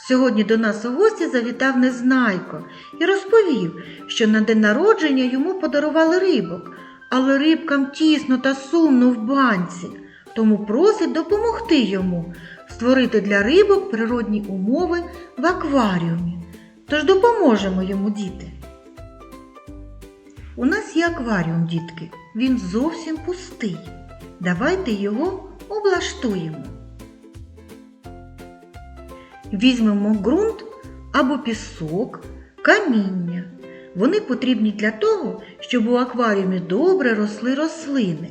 Сьогодні до нас у гості завітав Незнайко і розповів, що на день народження йому подарували рибок, але рибкам тісно та сумно в банці, тому просить допомогти йому створити для рибок природні умови в акваріумі. Тож допоможемо йому, діти. У нас є акваріум, дітки. Він зовсім пустий. Давайте його облаштуємо. Візьмемо ґрунт або пісок, каміння. Вони потрібні для того, щоб у акваріумі добре росли рослини.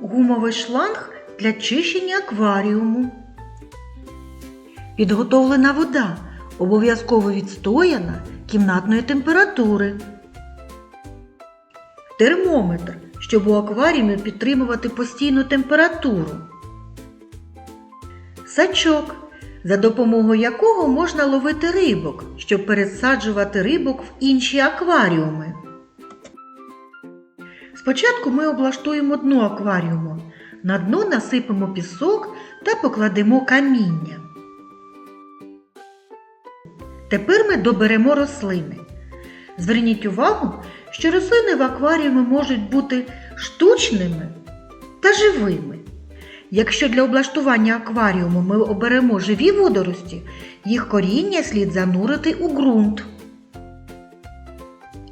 Гумовий шланг для чищення акваріуму. Підготовлена вода, обов'язково відстояна кімнатної температури. Термометр, щоб у акваріумі підтримувати постійну температуру. Сачок, за допомогою якого можна ловити рибок, щоб пересаджувати рибок в інші акваріуми. Спочатку ми облаштуємо дно акваріуму. На дно насипемо пісок та покладемо каміння. Тепер ми доберемо рослини. Зверніть увагу, що рослини в акваріумі можуть бути штучними та живими. Якщо для облаштування акваріуму ми оберемо живі водорості, їх коріння слід занурити у ґрунт.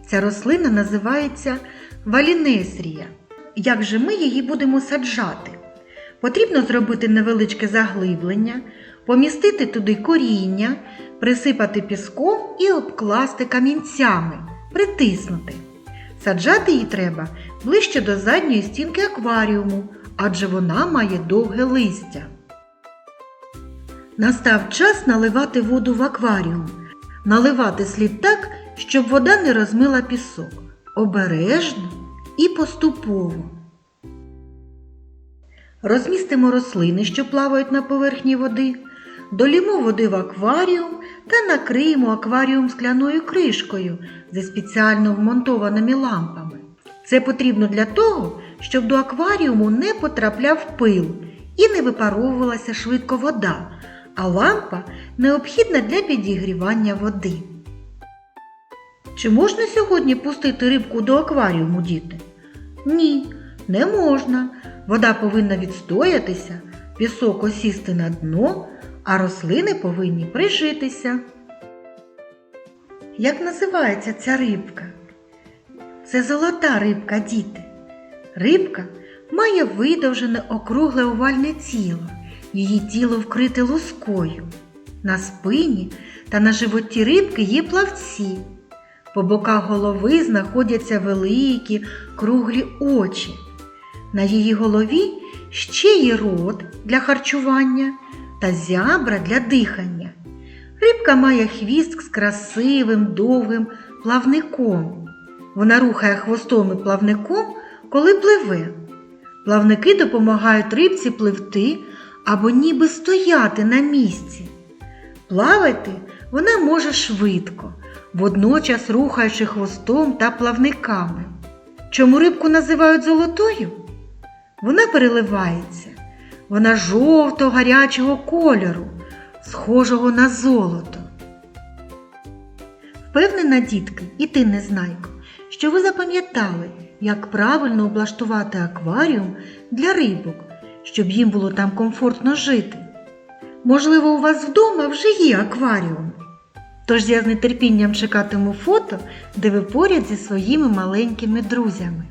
Ця рослина називається валінесрія. Як же ми її будемо саджати? Потрібно зробити невеличке заглиблення, помістити туди коріння, присипати піском і обкласти камінцями, притиснути. Саджати її треба ближче до задньої стінки акваріуму, адже вона має довге листя. Настав час наливати воду в акваріум. Наливати слід так, щоб вода не розмила пісок. Обережно і поступово. Розмістимо рослини, що плавають на поверхні води, долімо води в акваріум та накриємо акваріум скляною кришкою зі спеціально вмонтованими лампами. Це потрібно для того, щоб до акваріуму не потрапляв пил і не випаровувалася швидко вода, а лампа необхідна для підігрівання води. Чи можна сьогодні пустити рибку до акваріуму, діти? Ні, не можна. Вода повинна відстоятися, пісок осісти на дно, а рослини повинні прижитися. Як називається ця рибка? Це золота рибка, діти. Рибка має видовжене округле овальне тіло. Її тіло вкрите лускою. На спині та на животі рибки є плавці. По боках голови знаходяться великі круглі очі. На її голові ще є рот для харчування та зябра для дихання. Рибка має хвіст з красивим довгим плавником. Вона рухає хвостом і плавником, коли пливе. Плавники допомагають рибці пливти або ніби стояти на місці. Плавати вона може швидко, водночас рухаючи хвостом та плавниками. Чому рибку називають золотою? Вона переливається. Вона жовто гарячого кольору, схожого на золото. Впевнена, дітки, і ти незнайко, що ви запам'ятали, як правильно облаштувати акваріум для рибок, щоб їм було там комфортно жити. Можливо, у вас вдома вже є акваріум. Тож я з нетерпінням чекатиму фото, де ви поряд зі своїми маленькими друзями.